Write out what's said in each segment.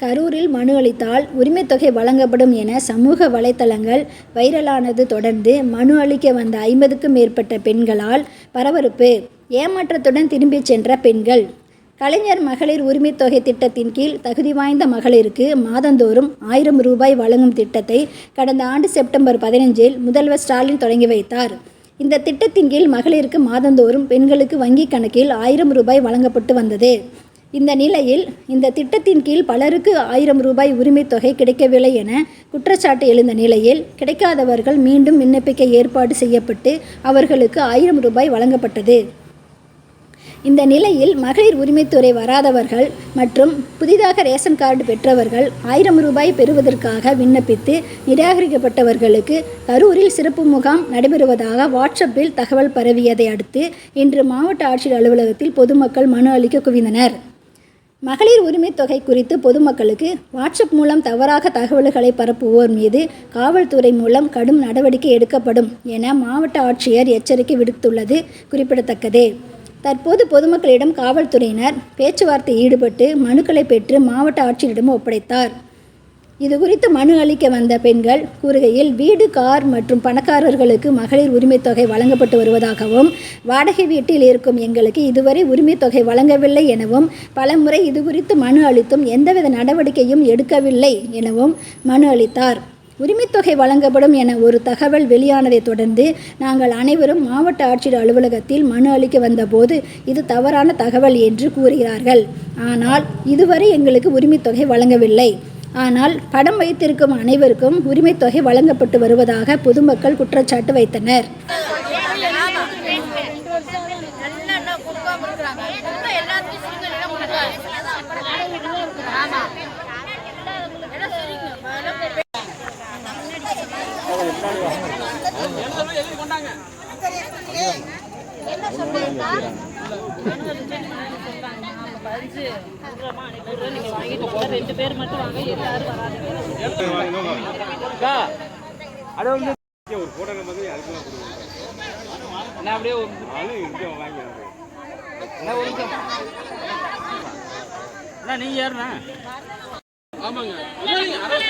கரூரில் மனு அளித்தால் உரிமைத்தொகை வழங்கப்படும் என சமூக வலைத்தளங்கள் வைரலானது தொடர்ந்து மனு அளிக்க வந்த ஐம்பதுக்கும் மேற்பட்ட பெண்களால் பரபரப்பு ஏமாற்றத்துடன் திரும்பிச் சென்ற பெண்கள். கலைஞர் மகளிர் உரிமைத்தொகை திட்டத்தின் கீழ் தகுதி வாய்ந்த மகளிருக்கு மாதந்தோறும் ஆயிரம் ரூபாய் வழங்கும் திட்டத்தை கடந்த ஆண்டு செப்டம்பர் பதினஞ்சில் முதல்வர் ஸ்டாலின் தொடங்கி வைத்தார். இந்த திட்டத்தின் கீழ் மகளிருக்கு மாதந்தோறும் பெண்களுக்கு வங்கிக் கணக்கில் ஆயிரம் ரூபாய் வழங்கப்பட்டு வந்தது. இந்த நிலையில் இந்த திட்டத்தின் கீழ் பலருக்கு ஆயிரம் ரூபாய் உரிமைத்தொகை கிடைக்கவில்லை என குற்றச்சாட்டு எழுந்த நிலையில் கிடைக்காதவர்கள் மீண்டும் விண்ணப்பிக்க ஏற்பாடு செய்யப்பட்டு அவர்களுக்கு ஆயிரம் ரூபாய் வழங்கப்பட்டது. இந்த நிலையில் மகளிர் உரிமைத்துறை வராதவர்கள் மற்றும் புதிதாக ரேஷன் கார்டு பெற்றவர்கள் ஆயிரம் ரூபாய் பெறுவதற்காக விண்ணப்பித்து நிராகரிக்கப்பட்டவர்களுக்கு கரூரில் சிறப்பு முகாம் நடைபெறுவதாக வாட்ஸ்அப்பில் தகவல் பரவியதை அடுத்து இன்று மாவட்ட ஆட்சியர் அலுவலகத்தில் பொதுமக்கள் மனு அளிக்க குவிந்தனர். மகளிர் உரிமை தொகை குறித்து பொதுமக்களுக்கு வாட்ஸ்அப் மூலம் தவறாக தகவல்களை பரப்புவோர் மீது காவல்துறை மூலம் கடும் நடவடிக்கை எடுக்கப்படும் என மாவட்ட ஆட்சியர் எச்சரிக்கை விடுத்துள்ளது குறிப்பிடத்தக்கது. தற்போது பொதுமக்களிடம் காவல்துறையினர் பேச்சுவார்த்தை ஈடுபட்டு மனுக்களை பெற்று மாவட்ட ஆட்சியரிடம் ஒப்படைத்தார். இது குறித்து மனு அளிக்க வந்த பெண்கள் கூறுகையில் வீடு கார் மற்றும் பணக்காரர்களுக்கு மகளிர் உரிமைத்தொகை வழங்கப்பட்டு வருவதாகவும் வாடகை வீட்டில் இருக்கும் எங்களுக்கு இதுவரை உரிமைத்தொகை வழங்கவில்லை எனவும் பலமுறை இது குறித்து மனு அளித்தும் எந்தவித நடவடிக்கையும் எடுக்கவில்லை எனவும் மனு அளித்தார். உரிமைத்தொகை வழங்கப்படும் என ஒரு தகவல் வெளியானதைத் தொடர்ந்து நாங்கள் அனைவரும் மாவட்ட ஆட்சியர் அலுவலகத்தில் மனு அளிக்க வந்தபோது இது தவறான தகவல் என்று கூறுகிறார்கள். ஆனால் இதுவரை எங்களுக்கு உரிமைத்தொகை வழங்கவில்லை. ஆனால் படம் வைத்திருக்கும் அனைவருக்கும் உரிமைத் தொகை வழங்கப்பட்டு வருவதாக பொதுமக்கள் குற்றச்சாட்டு வைத்தனர். ஒரு போட்டோ என்ன அப்படியே ஒரு நானும் இங்கே வாங்கி ஒரு நிமிஷம். அண்ணா நீங்க யாருண்ணா? ஆமாங்க. இல்லைங்க, அதான்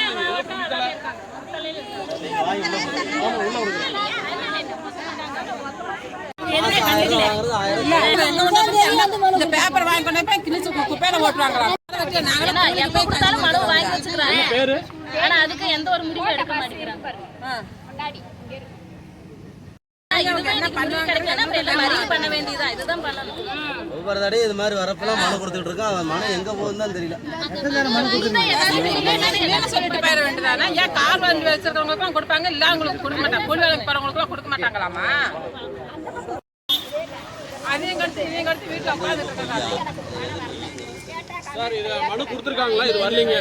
குப்பையில ஏன்னா எப்ப கொடுத்தாலும் மனு வாங்கி வச்சுக்கிறாங்க. பேரு? ஆனா அதுக்கு எந்த ஒரு முடிவும் எடுக்க மாட்டேங்கிறாங்க. ஒவ்வொரு தடையும் இது மாதிரி வரப்பெல்லாம் மனு கொடுத்துட்டு இருக்கோம் அவன் மனு எங்க போகுதுன்னு தான் தெரியல. சொல்லிட்டு போயிட வேண்டியதானே ஏன் கால் வந்து வச்சிருக்கவங்களுக்கும் கொடுப்பாங்க? இல்ல அவங்களுக்கு கொடுக்க மாட்டாங்க. கூலி வேலைக்கு போறவங்களுக்குலாம் கொடுக்க மாட்டாங்களாமா அதையும் கழிச்சு இதையும் கழிச்சு வீட்டுல உட்காந்துட்டு இருக்காங்க சார் இது மனு கொடுத்துருக்காங்களா? இது வரலீங்க.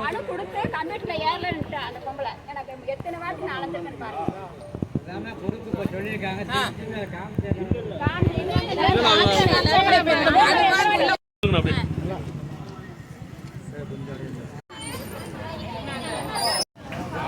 மனு கொடுத்து கமிட்டில ஏறலன்ட்டு அந்த பொம்பளை. எனக்கு எத்தனை வாட்டி நான் அலைஞ்சிருக்கேன் பாருங்க. சொல்லியிருக்காங்க.